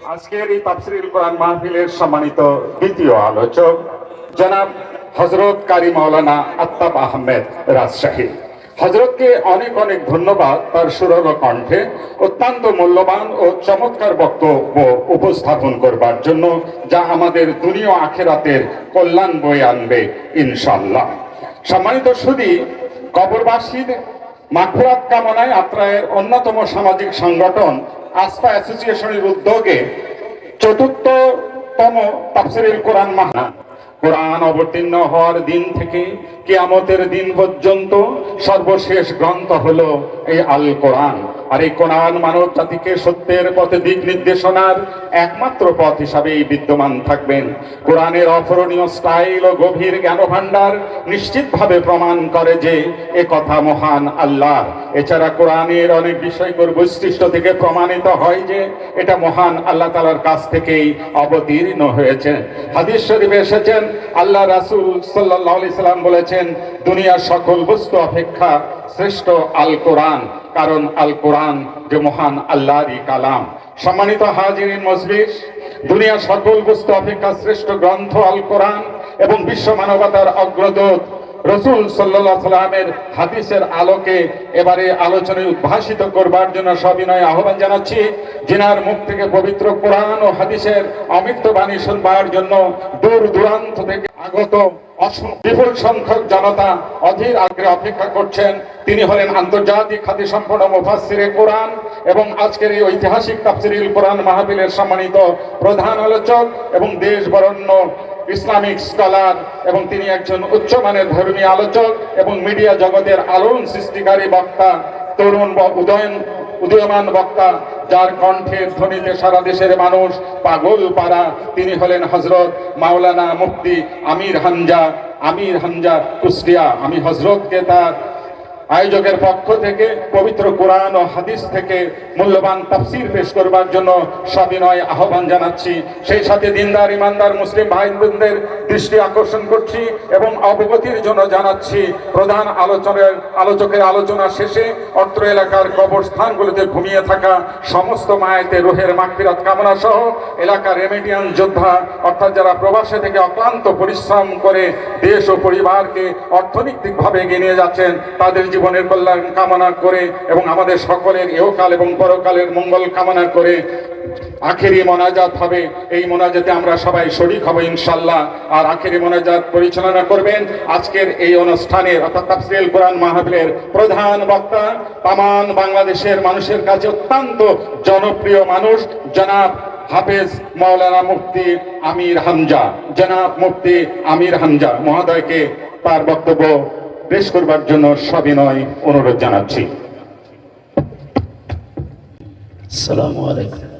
আজকের এই কোরআন মাহফিলের সম্মানিত দ্বিতীয় আলোচক, জনাব হজরত মাওলানা আত্তাব আহমেদ রাজশাহী। হজরতকে অনেক অনেক ধন্যবাদ তার সুরল কণ্ঠে, অত্যন্ত মূল্যবান ও চমৎকার বক্তব্য উপস্থাপন করবার জন্য, যা আমাদের দুনিয়া আখেরাতের কল্যাণ বয়ে আনবে ইনশাল্লাহ সম্মানিত সুদী, কবরবাসীর মাগফিরাত কামনায় আত্রায়ের অন্যতম সামাজিক সংগঠন আস্থা অ্যাসোসিয়েশনের উদ্যোগে চতুর্থতম তাফসিরুল কোরআন মাহা কোরআন অবতীর্ণ হওয়ার দিন থেকে কিয়ামতের দিন পর্যন্ত সর্বশেষ গ্রন্থ হলো এই আল কোরআন। আর এই কোরআন মানব জাতিকে সত্যের পথে দিক নির্দেশনার একমাত্র পথ হিসাবেই বিদ্যমান থাকবেন। কোরআনের অপরণীয় স্টাইল ও গভীর জ্ঞান ভাণ্ডার নিশ্চিতভাবে প্রমাণ করে যে এ কথা মহান আল্লাহ। এছাড়া কোরআনের অনেক বিষয়কর বৈশিষ্ট্য থেকে প্রমাণিত হয় যে এটা মহান আল্লাহ তালার কাছ থেকেই অবতীর্ণ হয়েছে। হাদিস শরীফে এসেছেন, আল্লাহ রাসূল আলাইহি সাল্লাম বলেছেন, দুনিয়ার সকল বস্তু অপেক্ষা শ্রেষ্ঠ আল কোরআন কারণ আল কোরআন যে মহান আল্লাহরই কালাম। সম্মানিত হাজিরিন, মজলিস, দুনিয়ার সকল বস্তু অপেক্ষা শ্রেষ্ঠ গ্রন্থ আল কোরআন এবং বিশ্ব মানবতার অগ্রদূত রসুল সাল্লাহ সাল্লামের হাদিসের আলোকে এবারে আলোচনায় উদ্ভাসিত করবার জন্য সবিনয় আহ্বান জানাচ্ছি জিনার মুখ থেকে পবিত্র কোরআন ও হাদিসের অমৃত বাণী শুনবার জন্য দূর দূরান্ত থেকে আগত বিপুল সংখ্যক জনতা অধীর আগ্রহে অপেক্ষা করছেন। তিনি হলেন আন্তর্জাতিক খ্যাতি সম্পন্ন মুফাসসিরে কোরআন এবং আজকের এই ঐতিহাসিক তাফসিরুল কোরআন মাহফিলের সম্মানিত প্রধান আলোচক এবং দেশ বরণ্য ইসলামিক স্কলার এবং তিনি একজন উচ্চমানের ধর্মীয় আলোচক এবং মিডিয়া জগতের আলোড়ন সৃষ্টিকারী বক্তা, তরুণ উদয়ন উদীয়মান বক্তা। যার কণ্ঠের ধ্বনিতে সারা দেশের মানুষ পাগল পাড়া, তিনি হলেন হজরত মাওলানা মুফতি আমির হামজা আমির হামজা কুষ্টিয়া। আমি হজরতকে তার আয়োজকের পক্ষ থেকে পবিত্র কোরআন ও হাদিস থেকে মূল্যবান তাফসির পেশ করবার জন্য সবিনয় আহ্বান জানাচ্ছি। সেই সাথে দিনদার, ইমানদার মুসলিম ভাই বোনদের দৃষ্টি আকর্ষণ করছি এবং অবগতির জন্য জানাচ্ছি, প্রধান আলোচনার, আলোচকের আলোচনা শেষে অত্র এলাকার কবরস্থানগুলিতে ঘুমিয়ে থাকা সমস্ত মায়েতে রোহের মাগফিরাত কামনা সহ এলাকার রেমিডিয়ান যোদ্ধা, অর্থাৎ যারা প্রবাসে থেকে অক্লান্ত পরিশ্রম করে দেশ ও পরিবারকে অর্থনৈতিকভাবে এগিয়ে নিয়ে যাচ্ছেন, তাদের জীবনের কল্যাণ কামনা করে এবং আমাদের সকলের ইহকাল এবং পরকালের মঙ্গল কামনা করে আখেরি মোনাজাত হবে। এই মোনাজাতে আমরা সবাই শরিক হব ইনশাল্লাহ আর আখেরি মোনাজাত পরিচালনা করবেন আজকের এই অনুষ্ঠানের অর্থাৎ তাফসিল কোরআন মাহফিলের প্রধান বক্তা। তামান বাংলাদেশের মানুষের কাছে অত্যন্ত জনপ্রিয় মানুষ, জনাব হাফেজ মাওলানা মুফতি আমির হামজা। জনাব মুফতি আমির হামজা, মহোদয়কে তার বক্তব্য পেশ করবার জন্য সবিনয় অনুরোধ জানাচ্ছি। আসসালামু আলাইকুম।